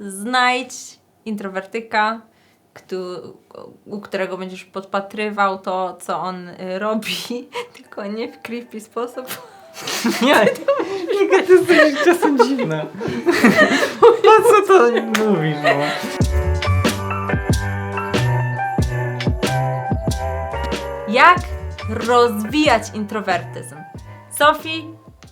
znajdź introwertyka, któ- u którego będziesz podpatrywał to, co on y, robi, tylko nie w creepy sposób. Nie, Iga, to jest czasem dziwne. Po co to mówisz, no? Jak rozwijać introwertyzm? Sophie,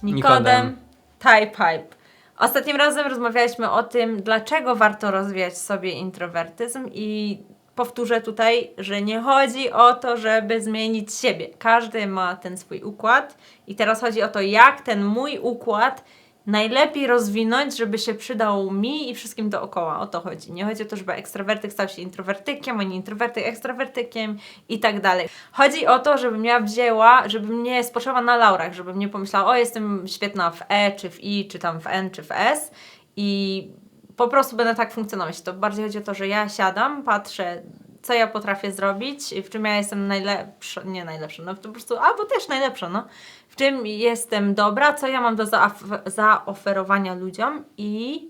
Nikodem, Nikodem. Typipe. Ostatnim razem rozmawialiśmy o tym, dlaczego warto rozwijać sobie introwertyzm i powtórzę tutaj, że nie chodzi o to, żeby zmienić siebie. Każdy ma ten swój układ i teraz chodzi o to, jak ten mój układ najlepiej rozwinąć, żeby się przydał mi i wszystkim dookoła. O to chodzi. Nie chodzi o to, żeby ekstrawertyk stał się introwertykiem, ani introwertyk ekstrawertykiem i tak dalej. Chodzi o to, żebym ja wzięła, żebym nie spoczęła na laurach, żebym nie pomyślała, o jestem świetna w E, czy w I, czy tam w N, czy w S i po prostu będę tak funkcjonować. To bardziej chodzi o to, że ja siadam, patrzę, co ja potrafię zrobić, w czym ja jestem najlepsza, nie najlepsza, no po prostu, albo też najlepsza, no. W czym jestem dobra, co ja mam do zaof- zaoferowania ludziom i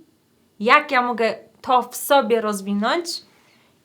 jak ja mogę to w sobie rozwinąć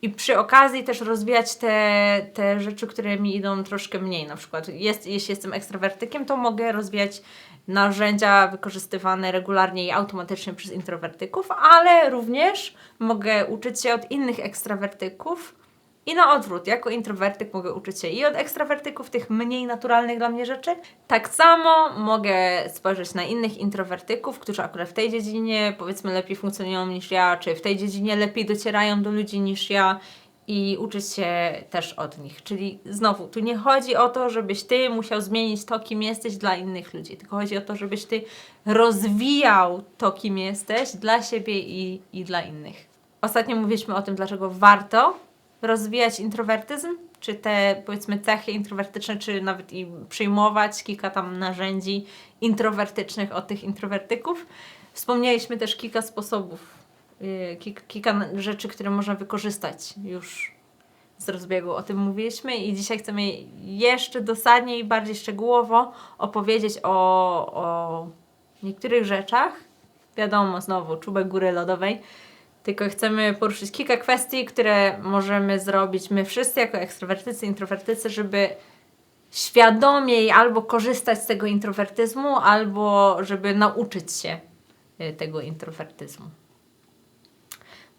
i przy okazji też rozwijać te, te rzeczy, które mi idą troszkę mniej. Na przykład, jest, jeśli jestem ekstrawertykiem, to mogę rozwijać narzędzia wykorzystywane regularnie i automatycznie przez introwertyków, ale również mogę uczyć się od innych ekstrawertyków i na odwrót, jako introwertyk mogę uczyć się i od ekstrawertyków, tych mniej naturalnych dla mnie rzeczy. Tak samo mogę spojrzeć na innych introwertyków, którzy akurat w tej dziedzinie powiedzmy lepiej funkcjonują niż ja, czy w tej dziedzinie lepiej docierają do ludzi niż ja i uczyć się też od nich. Czyli znowu, tu nie chodzi o to, żebyś ty musiał zmienić to, kim jesteś dla innych ludzi, tylko chodzi o to, żebyś ty rozwijał to, kim jesteś dla siebie i, i dla innych. Ostatnio mówiliśmy o tym, dlaczego warto rozwijać introwertyzm, czy te powiedzmy cechy introwertyczne, czy nawet i przyjmować kilka tam narzędzi introwertycznych od tych introwertyków. Wspomnieliśmy też kilka sposobów, yy, kilka, kilka rzeczy, które można wykorzystać już z rozbiegu. O tym mówiliśmy i dzisiaj chcemy jeszcze dosadniej i bardziej szczegółowo opowiedzieć o, o niektórych rzeczach. Wiadomo, znowu, czubek góry lodowej. Tylko chcemy poruszyć kilka kwestii, które możemy zrobić my wszyscy jako ekstrawertycy, introwertycy, żeby świadomiej albo korzystać z tego introwertyzmu, albo żeby nauczyć się y, tego introwertyzmu.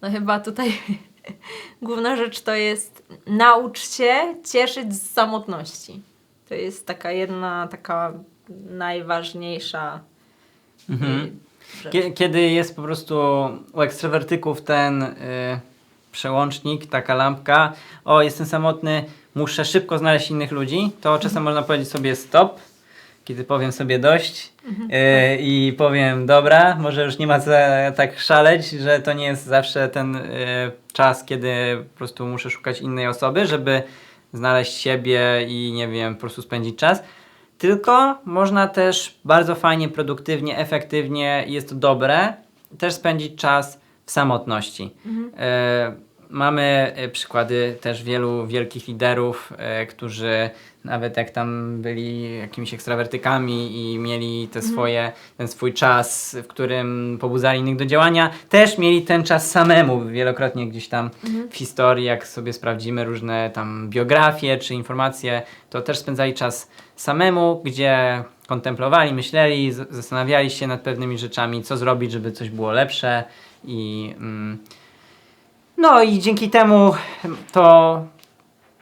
No chyba tutaj główna rzecz to jest naucz się cieszyć z samotności. To jest taka jedna, taka najważniejsza Mhm. Kiedy jest po prostu u ekstrawertyków ten y, przełącznik, taka lampka, o jestem samotny, muszę szybko znaleźć innych ludzi, to czasem można powiedzieć sobie stop, kiedy powiem sobie dość y, i powiem dobra, może już nie ma co tak szaleć, że to nie jest zawsze ten y, czas, kiedy po prostu muszę szukać innej osoby, żeby znaleźć siebie i nie wiem, po prostu spędzić czas. Tylko można też bardzo fajnie, produktywnie, efektywnie, jest to dobre, też spędzić czas w samotności. E, mamy e, przykłady też wielu wielkich liderów, e, którzy nawet jak tam byli jakimiś ekstrawertykami i mieli te swoje, ten swój czas, w którym pobudzali innych do działania, też mieli ten czas samemu. Wielokrotnie gdzieś tam w historii, jak sobie sprawdzimy różne tam biografie czy informacje, to też spędzali czas samemu, gdzie kontemplowali, myśleli, zastanawiali się nad pewnymi rzeczami, co zrobić, żeby coś było lepsze i mm, no i dzięki temu to,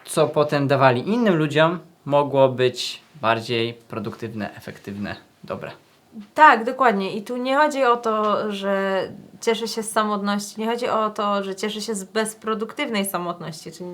co potem dawali innym ludziom, mogło być bardziej produktywne, efektywne, dobre. Tak, dokładnie. I tu nie chodzi o to, że cieszy się z samotności, nie chodzi o to, że cieszy się z bezproduktywnej samotności. Czyli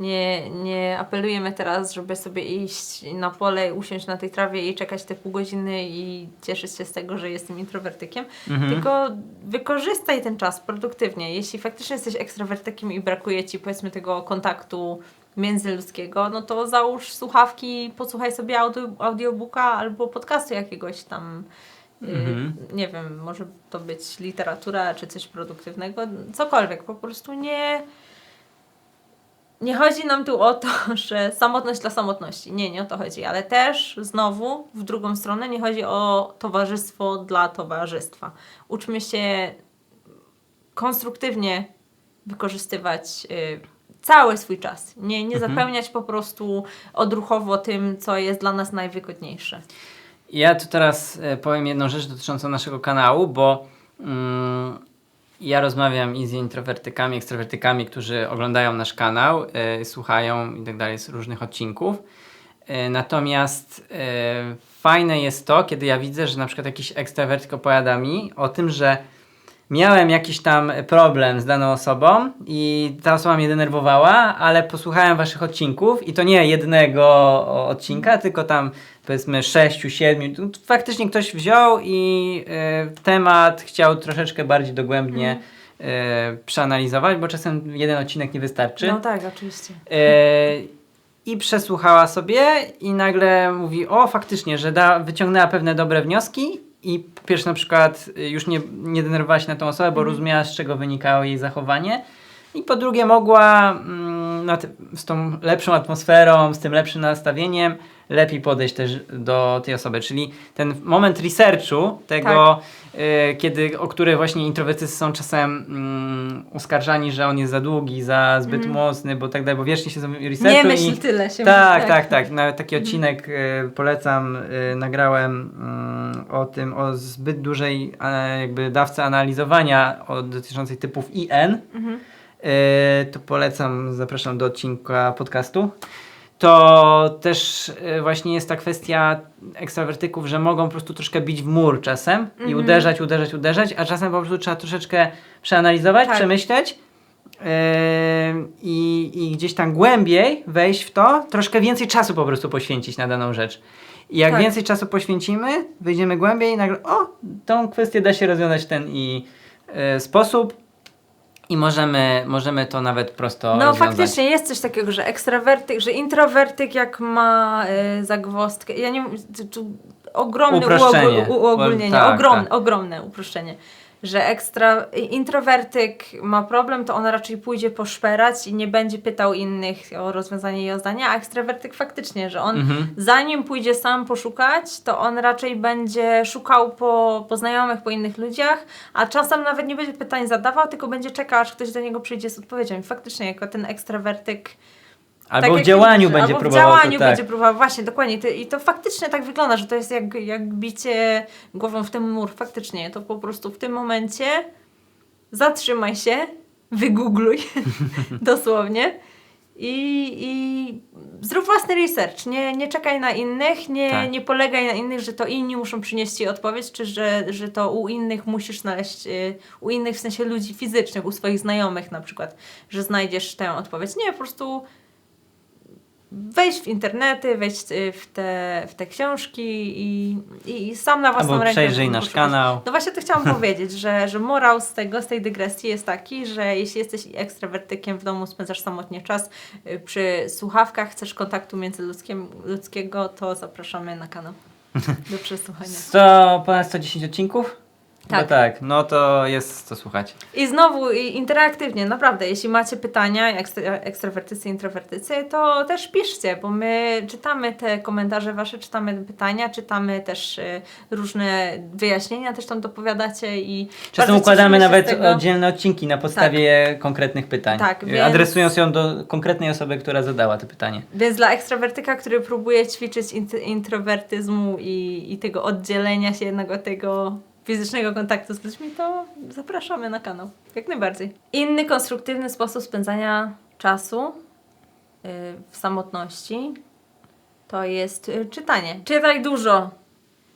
nie, nie apelujemy teraz, żeby sobie iść na pole, usiąść na tej trawie i czekać te pół godziny i cieszyć się z tego, że jestem introwertykiem. Mhm. Tylko wykorzystaj ten czas produktywnie. Jeśli faktycznie jesteś ekstrawertykiem i brakuje ci powiedzmy tego kontaktu międzyludzkiego, no to załóż słuchawki, posłuchaj sobie audio, audiobooka albo podcastu jakiegoś tam. y, Mhm. Nie wiem, może to być literatura czy coś produktywnego, cokolwiek. Po prostu nie. Nie chodzi nam tu o to, że samotność dla samotności. Nie, nie o to chodzi, ale też znowu w drugą stronę nie chodzi o towarzystwo dla towarzystwa. Uczmy się konstruktywnie wykorzystywać y, cały swój czas. Nie, nie Mhm. zapełniać po prostu odruchowo tym, co jest dla nas najwygodniejsze. Ja tu teraz e, powiem jedną rzecz dotyczącą naszego kanału, bo mm, ja rozmawiam i z introwertykami, ekstrawertykami, którzy oglądają nasz kanał, e, słuchają i tak dalej z różnych odcinków. E, natomiast e, fajne jest to, kiedy ja widzę, że na przykład jakiś ekstrawertyk opowiada mi o tym, że miałem jakiś tam problem z daną osobą i ta osoba mnie denerwowała, ale posłuchałem waszych odcinków i to nie jednego odcinka, tylko tam powiedzmy sześciu, siedmiu. Tu Faktycznie ktoś wziął i e, temat chciał troszeczkę bardziej dogłębnie e, przeanalizować, bo czasem jeden odcinek nie wystarczy. No tak, oczywiście. E, I przesłuchała sobie i nagle mówi, o faktycznie, że da, wyciągnęła pewne dobre wnioski i po pierwsze na przykład y, już nie, nie denerwowała się na tą osobę, bo rozumiała z czego wynikało jej zachowanie i po drugie mogła mm, na te, z tą lepszą atmosferą, z tym lepszym nastawieniem lepiej podejść też do tej osoby, czyli ten moment researchu tego, y, kiedy, o który właśnie introwertycy są czasem mm, oskarżani, że on jest za długi, za zbyt mocny, bo tak dalej, bo wiecznie się zrobią researchu Nie i... myśl tyle się Tak, mówi, tak, tak. Nawet taki odcinek y, polecam, y, nagrałem y, o tym, o zbyt dużej e, jakby dawce analizowania o, dotyczącej typów IN. Mhm. Y, to polecam, zapraszam do odcinka podcastu. To też y, właśnie jest ta kwestia ekstrawertyków, że mogą po prostu troszkę bić w mur czasem i Mhm. uderzać, uderzać, uderzać, a czasem po prostu trzeba troszeczkę przeanalizować, Tak. przemyśleć yy, i, i gdzieś tam głębiej wejść w to, troszkę więcej czasu po prostu poświęcić na daną rzecz. I jak Tak. więcej czasu poświęcimy, wyjdziemy głębiej i nagle, o, tą kwestię da się rozwiązać w ten i y, sposób i możemy, możemy to nawet prosto No rozwiązać. faktycznie jest coś takiego, że ekstrawertyk, że introwertyk jak ma y, zagwozdkę, ja nie tu, tu, ogromne uogólnienie, Tak, ogromne, tak. ogromne uproszczenie, że ekstra, introwertyk ma problem, to on raczej pójdzie poszperać i nie będzie pytał innych o rozwiązanie jej zdania, a ekstrawertyk faktycznie, że on Mhm. zanim pójdzie sam poszukać, to on raczej będzie szukał po, po znajomych, po innych ludziach, a czasem nawet nie będzie pytań zadawał, tylko będzie czekał, aż ktoś do niego przyjdzie z odpowiedzią. I faktycznie, jako ten ekstrawertyk. Albo tak w działaniu będzie albo próbował. W działaniu to, tak. będzie próbował, właśnie, dokładnie. To- I to faktycznie tak wygląda, że to jest jak, jak bicie głową w ten mur. Faktycznie, to po prostu w tym momencie zatrzymaj się, wygoogluj dosłownie i, i zrób własny research. Nie, nie czekaj na innych, nie, Tak. nie polegaj na innych, że to inni muszą przynieść Ci odpowiedź, czy że, że to u innych musisz znaleźć, y, u innych w sensie ludzi fizycznych, u swoich znajomych na przykład, że znajdziesz tę odpowiedź. Nie, po prostu wejść w internety, wejść y, w te, w te książki i, i, i sam na własną Albo rękę przejrzyj nasz poszukać. kanał. No właśnie to chciałam powiedzieć, że, że morał z tego, z tej dygresji jest taki, że jeśli jesteś ekstrawertykiem w domu, spędzasz samotnie czas y, przy słuchawkach, chcesz kontaktu międzyludzkim, ludzkiego, to zapraszamy na kanał do przesłuchania. 100, ponad 110 odcinków? Tak. No tak, no to jest co słuchać. I znowu i interaktywnie, naprawdę, jeśli macie pytania, ekstra, ekstrawertycy, introwertycy, to też piszcie, bo my czytamy te komentarze wasze, czytamy pytania, czytamy też y, różne wyjaśnienia, też tam dopowiadacie i Czasem bardzo układamy cieszymy się nawet z tego. oddzielne odcinki na podstawie konkretnych pytań. Tak, Y, więc- Adresując ją do konkretnej osoby, która zadała to pytanie. Więc dla ekstrawertyka, który próbuje ćwiczyć int- introwertyzmu i, i tego oddzielenia się jednak od tego fizycznego kontaktu z ludźmi, to zapraszamy na kanał. Jak najbardziej. Inny konstruktywny sposób spędzania czasu y, w samotności to jest y, czytanie. Czytaj dużo.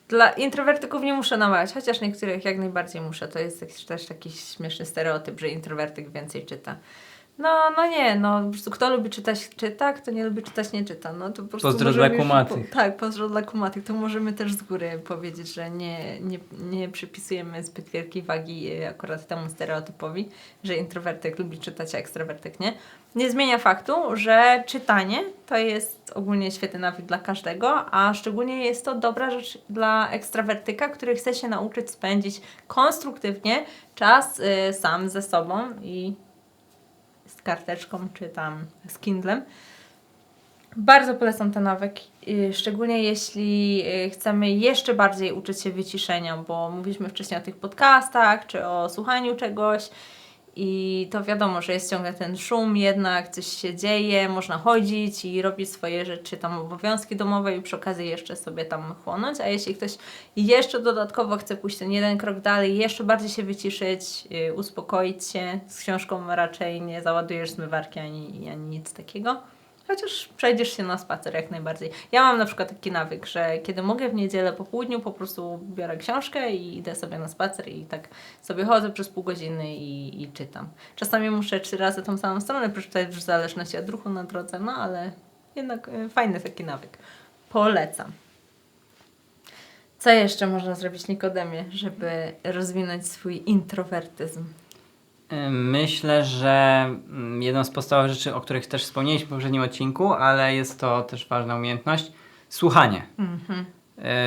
Dla introwertyków nie muszę namawiać, chociaż niektórych jak najbardziej muszę. To jest też taki śmieszny stereotyp, że introwertyk więcej czyta. No, no nie, no po prostu kto lubi czytać, czyta, kto nie lubi czytać, nie czyta. No to po prostu Pozdro dla kumatych. Po, tak, pozdro dla kumatych. To możemy też z góry powiedzieć, że nie, nie, nie przypisujemy zbyt wielkiej wagi y, akurat temu stereotypowi, że introwertyk lubi czytać, a ekstrawertyk nie. Nie zmienia faktu, że czytanie to jest ogólnie świetny nawyk dla każdego, a szczególnie jest to dobra rzecz dla ekstrawertyka, który chce się nauczyć spędzić konstruktywnie czas y, sam ze sobą i karteczką czy tam z Kindlem. Bardzo polecam ten nawyk, szczególnie jeśli y, chcemy jeszcze bardziej uczyć się wyciszenia, bo mówiliśmy wcześniej o tych podcastach czy o słuchaniu czegoś i to wiadomo, że jest ciągle ten szum, jednak coś się dzieje, można chodzić i robić swoje rzeczy, tam obowiązki domowe i przy okazji jeszcze sobie tam chłonąć, a jeśli ktoś jeszcze dodatkowo chce pójść ten jeden krok dalej, jeszcze bardziej się wyciszyć, yy, uspokoić się, z książką raczej nie załadujesz zmywarki ani, ani nic takiego. Chociaż przejdziesz się na spacer jak najbardziej. Ja mam na przykład taki nawyk, że kiedy mogę w niedzielę po południu, po prostu biorę książkę i idę sobie na spacer i tak sobie chodzę przez pół godziny i, i czytam. Czasami muszę trzy razy tą samą stronę przeczytać w zależności od ruchu na drodze, no ale jednak y, fajny taki nawyk. Polecam. Co jeszcze można zrobić Nikodemie, żeby rozwinąć swój introwertyzm? Myślę, że mm, jedną z podstawowych rzeczy, o których też wspomnieliśmy w poprzednim odcinku, ale jest to też ważna umiejętność, słuchanie. Mhm.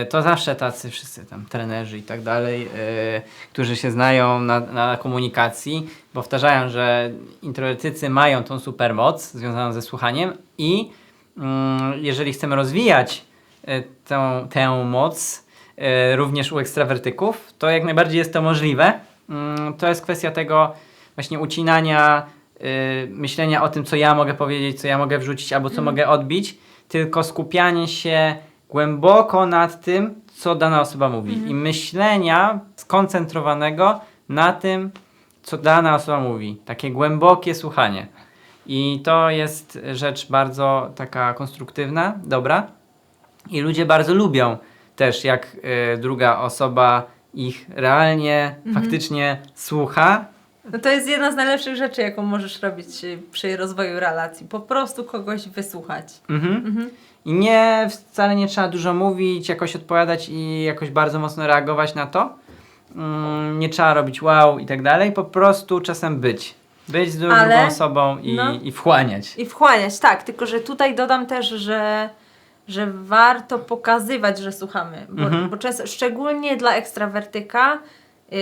Y, To zawsze tacy wszyscy tam trenerzy i tak dalej, y, którzy się znają na, na komunikacji, powtarzają, że introwertycy mają tą supermoc związaną ze słuchaniem i mm, jeżeli chcemy rozwijać y, tę, tę moc również u ekstrawertyków, to jak najbardziej jest to możliwe. Mm, To jest kwestia tego właśnie ucinania y, myślenia o tym, co ja mogę powiedzieć, co ja mogę wrzucić albo co mogę odbić, tylko skupianie się głęboko nad tym, co dana osoba mówi i myślenia skoncentrowanego na tym, co dana osoba mówi. Takie głębokie słuchanie. I to jest rzecz bardzo taka konstruktywna, dobra. I ludzie bardzo lubią też, jak y, druga osoba ich realnie, faktycznie słucha. No to jest jedna z najlepszych rzeczy, jaką możesz robić y, przy rozwoju relacji. Po prostu kogoś wysłuchać. Mhm. I nie, wcale nie trzeba dużo mówić, jakoś odpowiadać i jakoś bardzo mocno reagować na to. Mm, nie trzeba robić wow i tak dalej, po prostu czasem być. Być z drugą Ale- osobą i, no. i wchłaniać. I wchłaniać, tak. Tylko, że tutaj dodam też, że, że warto pokazywać, że słuchamy. Bo, Mhm. bo często, szczególnie dla ekstrawertyka,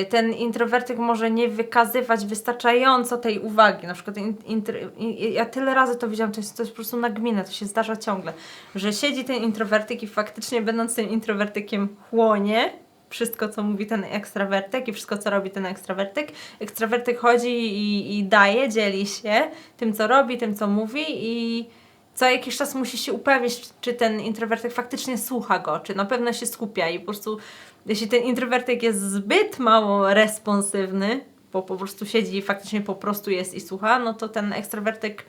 ten introwertyk może nie wykazywać wystarczająco tej uwagi. Na przykład ja tyle razy to widziałam, to jest, to jest po prostu nagminne, to się zdarza ciągle, że siedzi ten introwertyk i faktycznie będąc tym introwertykiem chłonie wszystko, co mówi ten ekstrawertyk i wszystko, co robi ten ekstrawertyk. Ekstrawertyk chodzi i, i daje, dzieli się tym, co robi, tym, co mówi i co jakiś czas musi się upewnić, czy ten introwertyk faktycznie słucha go, czy na pewno się skupia i po prostu jeśli ten introwertyk jest zbyt mało responsywny, bo po prostu siedzi i faktycznie po prostu jest i słucha, no to ten ekstrawertyk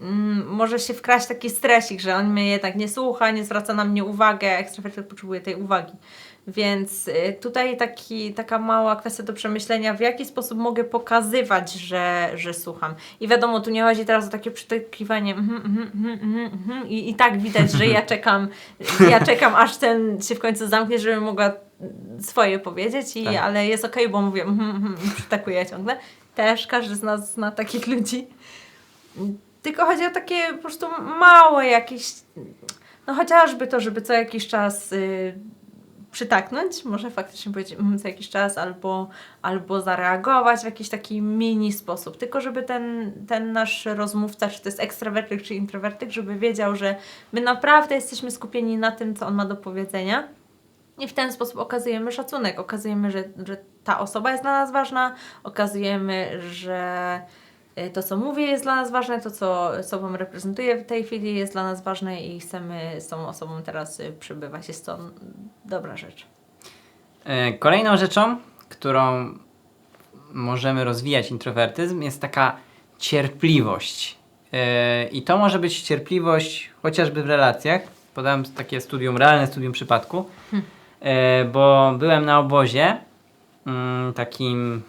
mm, może się wkraść taki stresik, że on mnie jednak nie słucha, nie zwraca na mnie uwagi, a ekstrawertyk potrzebuje tej uwagi. Więc y, tutaj taki, taka mała kwestia do przemyślenia, w jaki sposób mogę pokazywać, że, że słucham. I wiadomo, tu nie chodzi teraz o takie przytakiwanie mhm, mhm, mhm, mhm, mhm. I, i tak widać, że ja czekam, ja czekam aż ten się w końcu zamknie, żebym mogła swoje powiedzieć, i, Tak. ale jest okej, bo mówię mhm, i przytakuję ciągle. Też każdy z nas zna takich ludzi. Tylko chodzi o takie po prostu małe jakieś, no chociażby to, żeby co jakiś czas y, przytaknąć, może faktycznie powiedzieć mm, co jakiś czas, albo, albo zareagować w jakiś taki mini sposób. Tylko żeby ten, ten nasz rozmówca, czy to jest ekstrawertyk, czy introwertyk, żeby wiedział, że my naprawdę jesteśmy skupieni na tym, co on ma do powiedzenia. I w ten sposób okazujemy szacunek, okazujemy, że, że ta osoba jest dla nas ważna, okazujemy, że y, to, co mówi, jest dla nas ważne, to, co sobą reprezentuje w tej chwili, jest dla nas ważne i chcemy z tą osobą teraz y, przebywać. Jest to dobra rzecz. E, Kolejną rzeczą, którą możemy rozwijać introwertyzm, jest taka cierpliwość. E, I to może być cierpliwość chociażby w relacjach. Podałem takie studium, realne studium przypadku, E, bo byłem na obozie mm, takim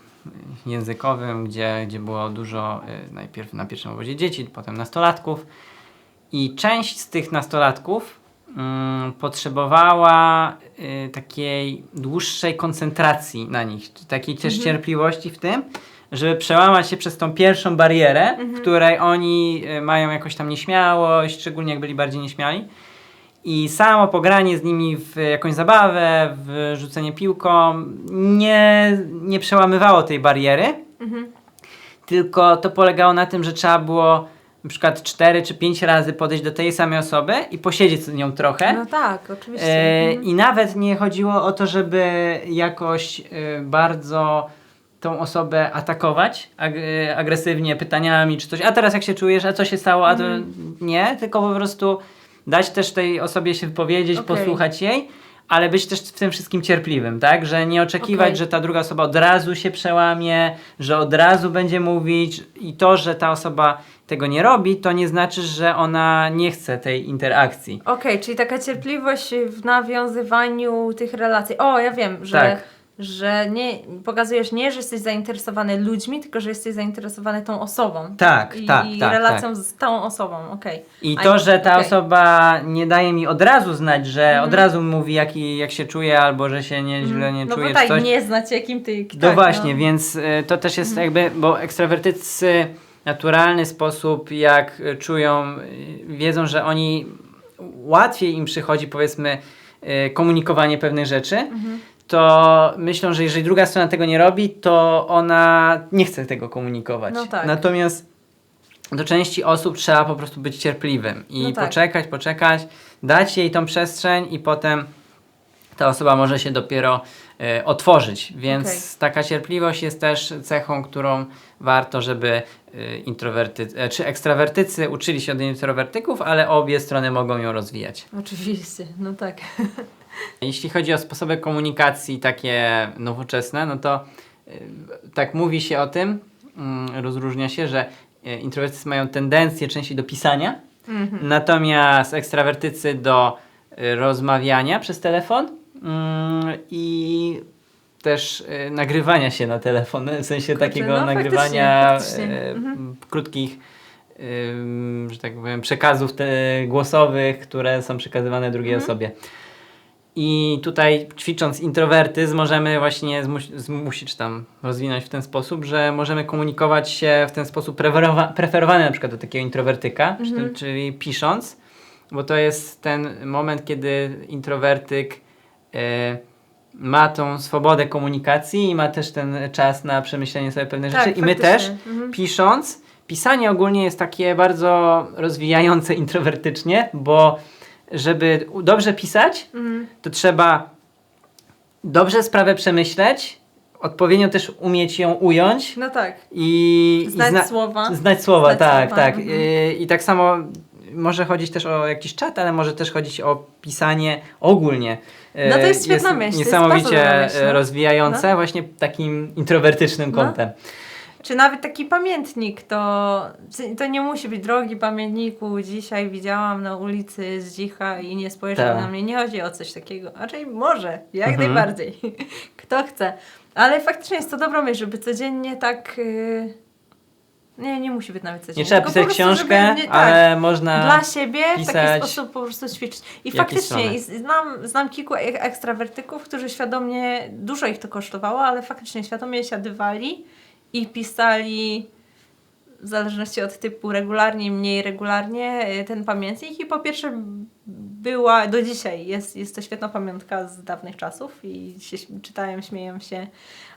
językowym, gdzie, gdzie było dużo e, najpierw na pierwszym obozie dzieci, potem nastolatków. I część z tych nastolatków mm, potrzebowała y, takiej dłuższej koncentracji na nich, takiej też cierpliwości w tym, żeby przełamać się przez tą pierwszą barierę, w której oni mają jakąś tam nieśmiałość, szczególnie jak byli bardziej nieśmiali. I samo pogranie z nimi w jakąś zabawę, w rzucenie piłką nie, nie przełamywało tej bariery, tylko to polegało na tym, że trzeba było na przykład 4 czy 5 razy podejść do tej samej osoby i posiedzieć z nią trochę. No tak, oczywiście. E, Mhm. I nawet nie chodziło o to, żeby jakoś e, bardzo tą osobę atakować ag e, agresywnie pytaniami czy coś, a teraz jak się czujesz, a co się stało, a to nie, tylko po prostu dać też tej osobie się wypowiedzieć, Okej. posłuchać jej, ale być też w tym wszystkim cierpliwym, tak? Że nie oczekiwać, Okej. że ta druga osoba od razu się przełamie, że od razu będzie mówić i to, że ta osoba tego nie robi, to nie znaczy, że ona nie chce tej interakcji. Okej, czyli taka cierpliwość w nawiązywaniu tych relacji. O, ja wiem, że, Tak. Że nie pokazujesz nie, że jesteś zainteresowany ludźmi, tylko że jesteś zainteresowany tą osobą. Tak, I, tak, i tak, relacją z tą osobą, okej. I A to, że ta okej. osoba nie daje mi od razu znać, że Mhm. od razu mówi, jak, jak się czuje, albo że się nie, źle nie no czuje, bo tak, coś. nie znać jakim ty... No tak, właśnie, no. więc y, to też jest jakby, bo ekstrawertycy naturalny sposób, jak czują, y, wiedzą, że oni łatwiej im przychodzi, powiedzmy, y, komunikowanie pewnych rzeczy, Mhm. To myślą, że jeżeli druga strona tego nie robi, to ona nie chce tego komunikować. No tak. Natomiast do części osób trzeba po prostu być cierpliwym i No tak. poczekać, poczekać, dać jej tą przestrzeń i potem ta osoba może się dopiero e, otworzyć. Więc Okej. taka cierpliwość jest też cechą, którą warto, żeby introwerty, e, czy ekstrawertycy uczyli się od introwertyków, ale obie strony mogą ją rozwijać. Oczywiście, no tak. Jeśli chodzi o sposoby komunikacji takie nowoczesne, no to y, tak mówi się o tym, mm, rozróżnia się, że y, introwertycy mają tendencję częściej do pisania, Mhm. natomiast ekstrawertycy do y, rozmawiania przez telefon i też y, nagrywania się na telefon, w sensie Kurczę, takiego no, nagrywania faktycznie, faktycznie. Mhm. krótkich że tak powiem, przekazów głosowych, które są przekazywane drugiej Mhm. osobie. I tutaj ćwicząc introwertyzm możemy właśnie zmus- zmusić, tam rozwinąć w ten sposób, że możemy komunikować się w ten sposób preferowa- preferowany na przykład do takiego introwertyka, Mhm. czyli, pisząc, bo to jest ten moment, kiedy introwertyk e, ma tą swobodę komunikacji i ma też ten czas na przemyślenie sobie pewnych Tak, rzeczy. I my faktycznie. też Mhm. pisząc, pisanie ogólnie jest takie bardzo rozwijające introwertycznie, bo żeby dobrze pisać, Mhm. to trzeba dobrze sprawę przemyśleć, odpowiednio też umieć ją ująć No tak. i i Znać zna- słowa. Znać słowa, Znać tak, słowa, tak. mhm. I, I tak samo może chodzić też o jakiś czat, ale może też chodzić o pisanie ogólnie. E, No to jest świetna myśl, jest Niesamowicie dobra myśl, no. rozwijające właśnie takim introwertycznym No. kątem. Czy nawet taki pamiętnik, to, to nie musi być drogi pamiętniku. Dzisiaj widziałam na ulicy Zdzicha i nie spojrzał Tak. na mnie. Nie chodzi o coś takiego. Raczej może, jak Mhm. najbardziej. Kto chce. Ale faktycznie jest to dobra myśl, żeby codziennie tak... Yy... Nie, nie musi być nawet codziennie. Nie trzeba pisać książkę, nie- tak, ale można... Dla siebie w taki sposób po prostu ćwiczyć. I faktycznie i znam, znam kilku ek- ekstrawertyków, którzy świadomie, dużo ich to kosztowało, ale faktycznie świadomie siadywali i pisali w zależności od typu regularnie, mniej regularnie y, ten pamiętnik i po pierwsze była, do dzisiaj jest, jest to świetna pamiątka z dawnych czasów i się śm- czytają, śmieją się.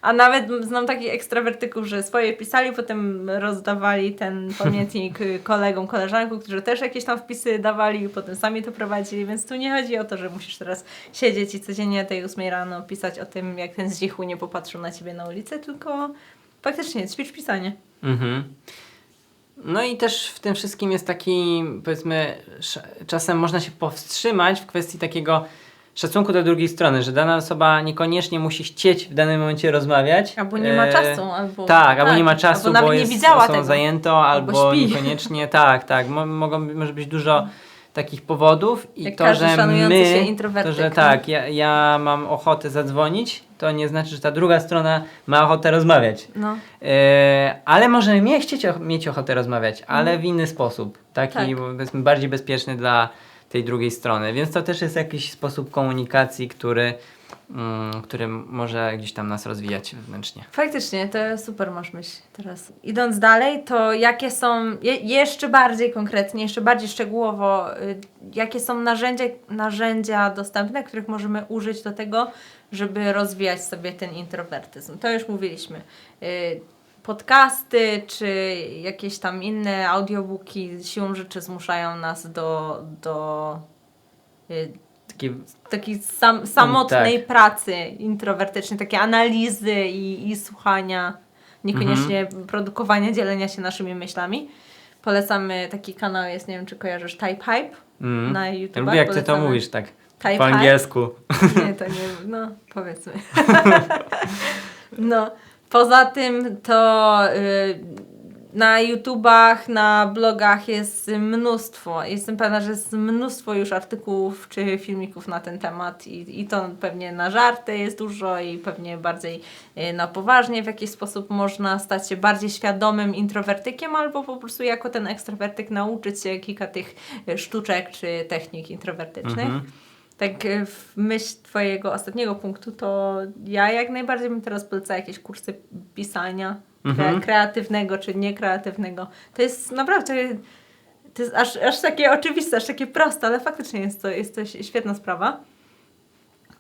A nawet znam takich ekstrawertyków, że swoje pisali, potem rozdawali ten pamiętnik y, kolegom, koleżankom, którzy też jakieś tam wpisy dawali i potem sami to prowadzili, więc tu nie chodzi o to, że musisz teraz siedzieć i codziennie tej 8 rano pisać o tym, jak ten zdzichu nie popatrzył na ciebie na ulicy, tylko faktycznie ćwicz pisanie. Mhm. No i też w tym wszystkim jest taki, powiedzmy, czasem można się powstrzymać w kwestii takiego szacunku do drugiej strony, że dana osoba niekoniecznie musi chcieć w danym momencie rozmawiać. Albo nie ma E, czasu, albo... Tak, albo nie ma czasu, albo nawet bo nie jest widziała osobą tego. zajęto, albo, śpi. niekoniecznie. Tak, tak. Mo, mogą, może być dużo takich powodów i Jak to, że my, się introwertyk, to, że tak, ja, ja mam ochotę zadzwonić, to nie znaczy, że ta druga strona ma ochotę rozmawiać. No. E, ale możemy mieć, mieć ochotę rozmawiać, ale w inny sposób. Taki Mhm. Tak. powiedzmy bardziej bezpieczny dla tej drugiej strony. Więc to też jest jakiś sposób komunikacji, który, mm, który może gdzieś tam nas rozwijać wewnętrznie. Faktycznie, to super masz myśl teraz. Idąc dalej, to jakie są, je, jeszcze bardziej konkretnie, jeszcze bardziej szczegółowo, y, jakie są narzędzia, narzędzia dostępne, których możemy użyć do tego, żeby rozwijać sobie ten introwertyzm. To już mówiliśmy. Y, podcasty, czy jakieś tam inne audiobooki siłą rzeczy zmuszają nas do, do y, Taki, takiej sam, samotnej tak. pracy introwertycznej, takie analizy i, i słuchania, niekoniecznie Mhm. produkowania, dzielenia się naszymi myślami. Polecamy taki kanał, jest, nie wiem czy kojarzysz, Type Hype mm. na YouTube. lubię jak ty to mówisz tak. Type Po Hype. angielsku. Nie, to nie, no powiedzmy. no, poza tym to y, na YouTubach, na blogach jest mnóstwo. Jestem pewna, że jest mnóstwo już artykułów czy filmików na ten temat i, i to pewnie na żarty jest dużo i pewnie bardziej y, na poważnie w jakiś sposób można stać się bardziej świadomym introwertykiem albo po prostu jako ten ekstrawertyk nauczyć się kilka tych y, sztuczek czy technik introwertycznych. Mhm. Tak e, w myśl Twojego ostatniego punktu, to ja jak najbardziej bym teraz polecała jakieś kursy pisania Mhm. kre- kreatywnego czy niekreatywnego. To jest naprawdę, to jest aż, aż takie oczywiste, aż takie proste, ale faktycznie jest to, jest to świetna sprawa.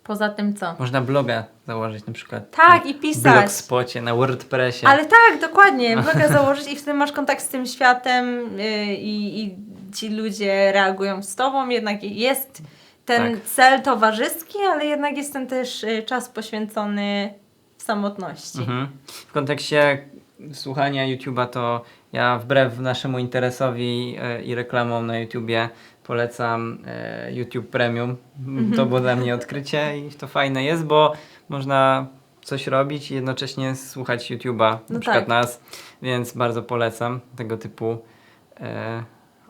Poza tym co? Można bloga założyć na przykład. Tak, na i pisać. Blogspocie, na WordPressie. Ale tak, dokładnie. Bloga założyć i wtedy masz kontakt z tym światem yy, i, i ci ludzie reagują z tobą. Jednak jest ten Tak. cel towarzyski, ale jednak jest ten też y, czas poświęcony samotności. Mhm. W kontekście słuchania YouTube'a to ja wbrew naszemu interesowi e, i reklamom na YouTubie polecam e, YouTube Premium. Mhm. To było dla mnie odkrycie i to fajne jest, bo można coś robić i jednocześnie słuchać YouTube'a, na No przykład tak. nas, więc bardzo polecam tego typu e,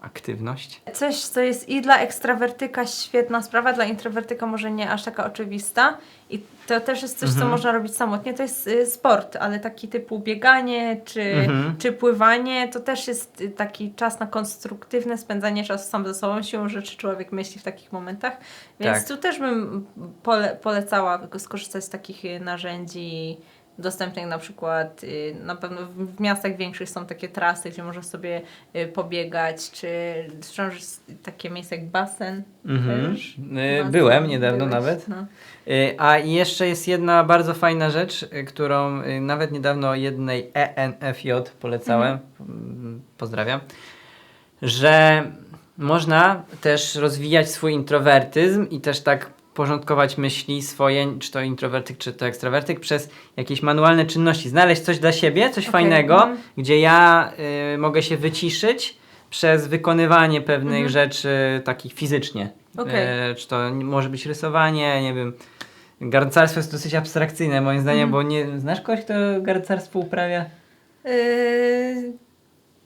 aktywność. Coś, co jest i dla ekstrawertyka świetna sprawa, dla introwertyka może nie aż taka oczywista. I to też jest coś, co Mhm. można robić samotnie. To jest y, sport, ale taki typu bieganie czy, Mhm. czy pływanie, to też jest y, taki czas na konstruktywne spędzanie czasu sam ze sobą. Siłą rzeczy człowiek myśli w takich momentach. Więc Tak. tu też bym pole, polecała skorzystać z takich y, narzędzi dostępnych na przykład y, na pewno w miastach większych są takie trasy, gdzie można sobie y, pobiegać, czy jest takie miejsce jak basen. Mhm. Y, Basen. byłem niedawno Byłeś, nawet. No. A jeszcze jest jedna bardzo fajna rzecz, którą nawet niedawno jednej ENFJ polecałem, mm, pozdrawiam, że można też rozwijać swój introwertyzm i też tak porządkować myśli swoje, czy to introwertyk, czy to ekstrawertyk, przez jakieś manualne czynności. Znaleźć coś dla siebie, coś Okej, fajnego, mhm. gdzie ja y, mogę się wyciszyć przez wykonywanie pewnych Mhm. rzeczy takich fizycznie. Okej. E, czy to może być rysowanie, nie wiem. Garncarstwo jest dosyć abstrakcyjne moim zdaniem, Mhm. bo nie znasz kogoś, kto garncarstwo uprawia? Yy,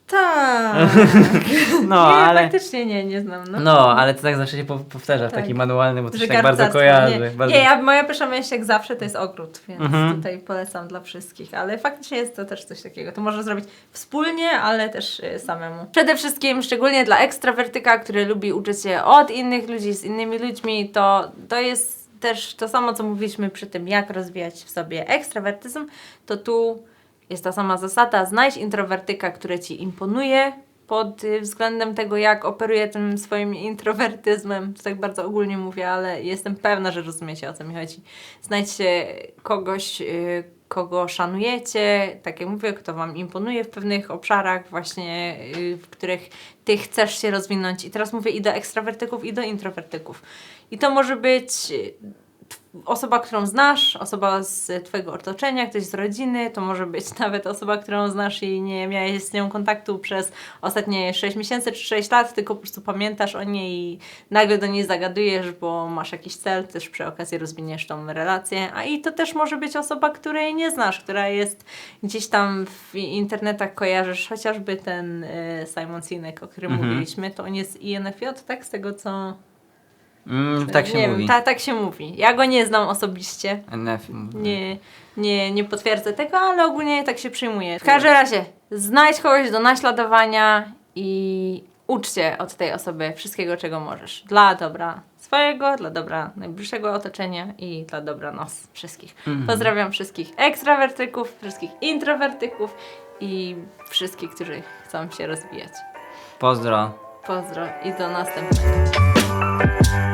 tak. No, nie, ale faktycznie nie, nie znam. No. no, ale to tak zawsze się po- powtarza w Tak. taki manualny, bo to się tak bardzo kojarzy. Nie, bardzo... nie ja, moja pierwsza myśl jak zawsze to jest ogród, więc Mhm. tutaj polecam dla wszystkich, ale faktycznie jest to też coś takiego. To można zrobić wspólnie, ale też y, samemu. Przede wszystkim, szczególnie dla ekstrawertyka, który lubi uczyć się od innych ludzi, z innymi ludźmi, to, to jest też to samo, co mówiliśmy przy tym, jak rozwijać w sobie ekstrawertyzm, to tu jest ta sama zasada. Znajdź introwertyka, który ci imponuje pod y, względem tego, jak operuje tym swoim introwertyzmem. To tak bardzo ogólnie mówię, ale jestem pewna, że rozumiecie o co mi chodzi. Znajdźcie kogoś, y, kogo szanujecie, tak jak mówię, kto Wam imponuje w pewnych obszarach, właśnie y, w których Ty chcesz się rozwinąć. I teraz mówię i do ekstrawertyków, i do introwertyków. I to może być osoba, którą znasz, osoba z Twojego otoczenia, ktoś z rodziny, to może być nawet osoba, którą znasz i nie miałeś z nią kontaktu przez ostatnie 6 miesięcy czy 6 lat, tylko po prostu pamiętasz o niej i nagle do niej zagadujesz, bo masz jakiś cel, też przy okazji rozwiniesz tą relację. A i to też może być osoba, której nie znasz, która jest gdzieś tam w internetach, kojarzysz chociażby ten y, Simon Sinek, o którym Mhm. mówiliśmy, to on jest INFJ, tak? Z tego co... Mm, tak się nie mówi. Wiem, ta, tak się mówi. Ja go nie znam osobiście. Nie, nie, nie potwierdzę tego, ale ogólnie tak się przyjmuje. W każdym razie, znajdź kogoś do naśladowania i ucz się od tej osoby wszystkiego, czego możesz. Dla dobra swojego, dla dobra najbliższego otoczenia i dla dobra nas wszystkich. Mhm. Pozdrawiam wszystkich ekstrawertyków, wszystkich introwertyków i wszystkich, którzy chcą się rozwijać. Pozdro. Pozdro i do następnego.